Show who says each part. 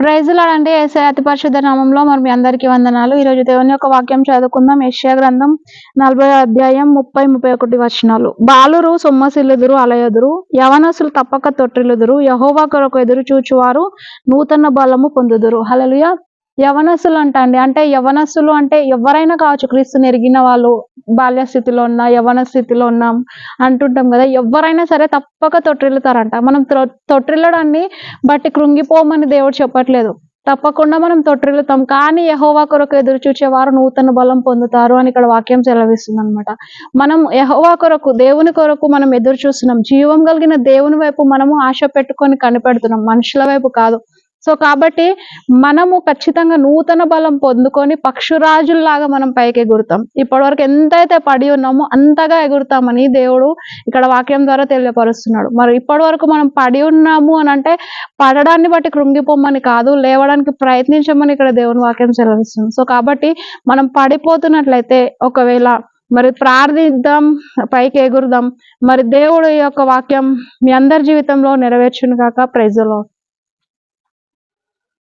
Speaker 1: ప్రైజులాడండి ఏసై అతి పరిశుద్ధ నామంలో మరి మీ అందరికీ వందనాలు. ఈరోజు దేవుని యొక్క వాక్యం చదువుకుందాం. ఏషియా గ్రంథం నలభై అధ్యాయం ముప్పై ముప్పై ఒకటి వచనాలు. బాలురు సొమ్మసిల్లుదురు అలయదురు యవనసులు తప్పక తొట్టిల్లుదురు యహోవా కొరకు ఎదురు చూచువారు నూతన బలము పొందుదురు. హలలుయ యవనస్సులు అంట అండి అంటే యవనస్సులు అంటే ఎవరైనా కావచ్చు క్రీస్తుని ఎరిగిన వాళ్ళు బాల్య స్థితిలో ఉన్నా యవన స్థితిలో ఉన్నాం అంటుంటాం కదా. ఎవరైనా సరే తప్పక తొట్టిల్లుతారంట. మనం తొట్టిల్లడాన్ని బట్టి కృంగిపోమని దేవుడు చెప్పట్లేదు. తప్పకుండా మనం తొట్టిల్లుతాం. కానీ యహోవా కొరకు ఎదురు చూచేవారు నూతన బలం పొందుతారు అని ఇక్కడ వాక్యం సెలవిస్తుంది అనమాట మనం యహోవా కొరకు దేవుని కొరకు మనం ఎదురు చూస్తున్నాం. జీవం కలిగిన దేవుని వైపు మనము ఆశ పెట్టుకొని కనిపెడుతున్నాం. మనుషుల వైపు కాదు. సో కాబట్టి మనము ఖచ్చితంగా నూతన బలం పొందుకొని పక్షురాజుల్లాగా మనం పైకి ఎగురుతాం. ఇప్పటివరకు ఎంతైతే పడి ఉన్నామో అంతగా ఎగురుతామని దేవుడు ఇక్కడ వాక్యం ద్వారా తెలియపరుస్తున్నాడు. మరి ఇప్పటి వరకు మనం పడి ఉన్నాము అని అంటే పడడాన్ని బట్టి కృంగిపోమని కాదు లేవడానికి ప్రయత్నించమని ఇక్కడ దేవుని వాక్యం సెలవిస్తుంది. సో కాబట్టి మనం పడిపోతున్నట్లయితే ఒకవేళ మరి ప్రార్థిద్దాం పైకి ఎగురుదాం. మరి దేవుడు ఈ యొక్క వాక్యం మీ అందరి జీవితంలో నెరవేర్చును కాక ప్రైజ్లో